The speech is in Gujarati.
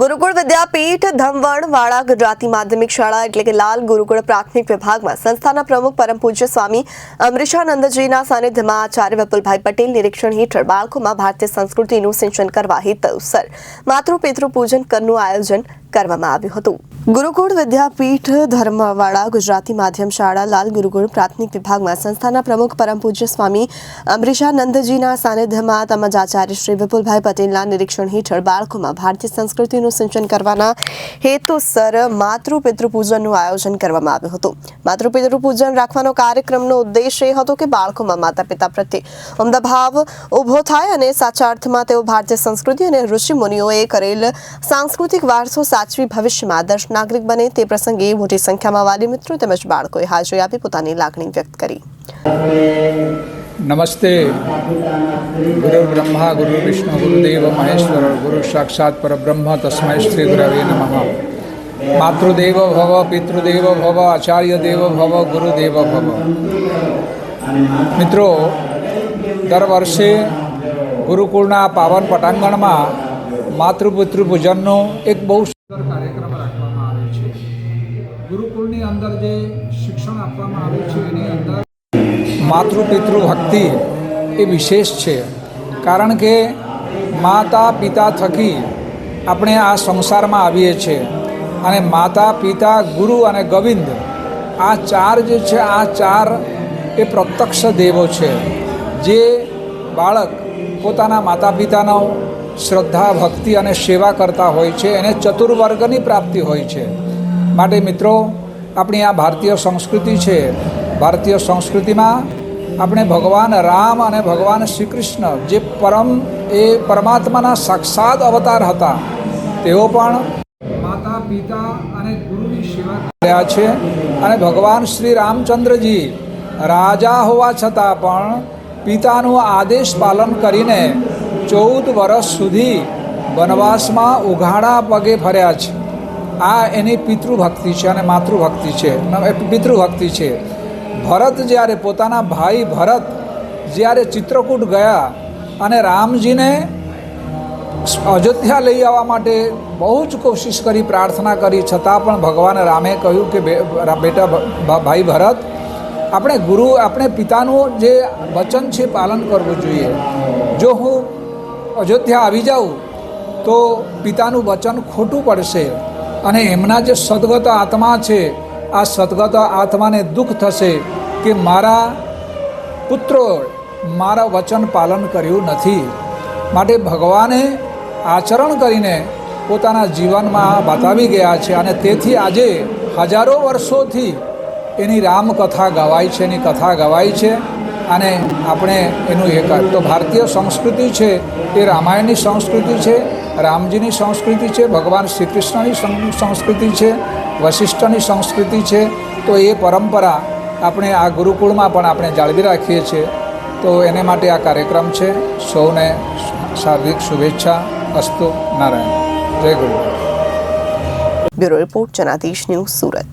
ગુરુકુળ વિદ્યાપીઠ ધમવણ વાળા ગુજરાતી માધ્યમિક શાળા એટલે કે લાલ ગુરુકુળ પ્રાથમિક વિભાગમાં સંસ્થાના પ્રમુખ પરમ પૂજ્ય સ્વામી અમરીશાનંદજીના સાનિધ્યમાં આચાર્ય વિપુલભાઈ પટેલ નિરીક્ષણ હેઠળ બાળકોમાં ભારતીય સંસ્કૃતિનું સિંચન કરવા હેતુસર માતૃ પિતૃ પૂજન કરનું આયોજન કરવામાં આવ્યું હતું. ગુરુકુળ વિદ્યાપીઠ ધર્મવાળા ગુજરાતી માધ્યમ શાળા લાલ ગુરુકુળ પ્રાથમિક વિભાગમાં સંસ્થાના પ્રમુખ પરમ પૂજ્ય સ્વામી અમરીશાનંદજીના સાનિધ્યમાં તેમજ આચાર્ય શ્રી વિપુલભાઈ પટેલના નિરીક્ષણ હેઠળ બાળકોમાં ભારતીય સંસ્કૃતિનું સિંચન કરવાના હેતુસર માતૃ પિતૃ પૂજનનું આયોજન કરવામાં આવ્યું હતું. માતૃ પિતૃ પૂજન રાખવાનો કાર્યક્રમનો ઉદ્દેશ એ હતો કે બાળકોમાં માતા પિતા પ્રત્યે ઉમદા ભાવ ઊભો થાય અને સાચા અર્થમાં તેઓ ભારતીય સંસ્કૃતિ અને ઋષિ મુનિઓએ કરેલ સાંસ્કૃતિક વારસો સાચવી ભવિષ્યમાં આદર્શ નાગરિક બને તે પ્રસંગે મોટી સંખ્યામાં વાલી મિત્રો તેમજ બાળકોએ હાજરી આપી પોતાની લાગણી વ્યક્ત કરી નમસ્તે ગુરુ બ્રહ્મા ગુરુ વિષ્ણુ ગુરુદેવ મહેશ્વર ગુરુ સાક્ષાત પરબ્રહ્મ તસ્મૈ શ્રી ગુરવે નમઃ માતૃદેવ ભવ પિતૃદેવ ભવ આચાર્ય દેવ ભવ ગુરુદેવ ભવ મિત્રો દર વર્ષે ગુરુકુળના પાવન પટાંગણમાં માતૃપિતૃ પૂજનનો એક બહુ અંદર જે શિક્ષણ આપવામાં આવે છે, એની અંદર માતૃપિતૃ ભક્તિ એ વિશેષ છે. કારણ કે માતા પિતા થકી આપણે આ સંસારમાં આવીએ છીએ અને માતા પિતા, ગુરુ અને ગોવિંદ આ ચાર જે છે, આ ચાર એ પ્રત્યક્ષ દેવો છે. જે બાળક પોતાના માતા પિતાનો શ્રદ્ધા, ભક્તિ અને સેવા કરતા હોય છે, એને ચતુર્વર્ગની પ્રાપ્તિ હોય છે. માટે મિત્રો આપણી આ ભારતીય સંસ્કૃતિ છે. ભારતીય સંસ્કૃતિમાં આપણે ભગવાન રામ અને ભગવાન શ્રી કૃષ્ણ જે પરમ, એ પરમાત્માના સાક્ષાત અવતાર હતા, તેઓ પણ માતા, પિતા અને ગુરુની સેવા કર્યા છે અને ભગવાન શ્રી રામચંદ્રજી રાજા હોવા છતાં પણ પિતાનું આદેશ પાલન કરીને ચૌદ વર્ષ સુધી વનવાસમાં ઉઘાડા પગે ફર્યા છે. આ એની પિતૃભક્તિ છે અને માતૃભક્તિ છે. પિતૃભક્તિ છે. ભરત જ્યારે પોતાના ભાઈ ભરત જ્યારે ચિત્રકૂટ ગયા અને રામજીને અયોધ્યા લઈ આવવા માટે બહુ જ કોશિશ કરી, પ્રાર્થના કરી, છતાં પણ ભગવાન રામે કહ્યું કે બેટા ભાઈ ભરત, આપણે ગુરુ, આપણે પિતાનું જે વચન છે પાલન કરવું જોઈએ. જો હું અયોધ્યા આવી જાઉં તો પિતાનું વચન ખોટું પડશે. અને એમના જે સદગત આત્મા છે, આ સદગત આત્માને દુઃખ થશે કે મારા પુત્રો મારા વચન પાલન કર્યું નથી. માટે ભગવાને આચરણ કરીને પોતાના જીવનમાં બતાવી ગયા છે અને તેથી આજે હજારો વર્ષોથી એની રામકથા ગવાય છે, એની કથા ગવાય છે અને આપણે એનું એક તો ભારતીય સંસ્કૃતિ છે, એ રામાયણની સંસ્કૃતિ છે રામજીની સંસ્કૃતિ છે, ભગવાન શ્રી કૃષ્ણની સંસ્કૃતિ છે, વશિષ્ઠની સંસ્કૃતિ છે, તો એ પરંપરા આપણે આ ગુરુકુળમાં પણ આપણે જાળવી રાખીએ છીએ. તો એને માટે આ કાર્યક્રમ છે. સૌને શારીરિક શુભેચ્છા. અસ્તુ નારાયણ. જય ગુરુ bureau report, Janadesh news Surat.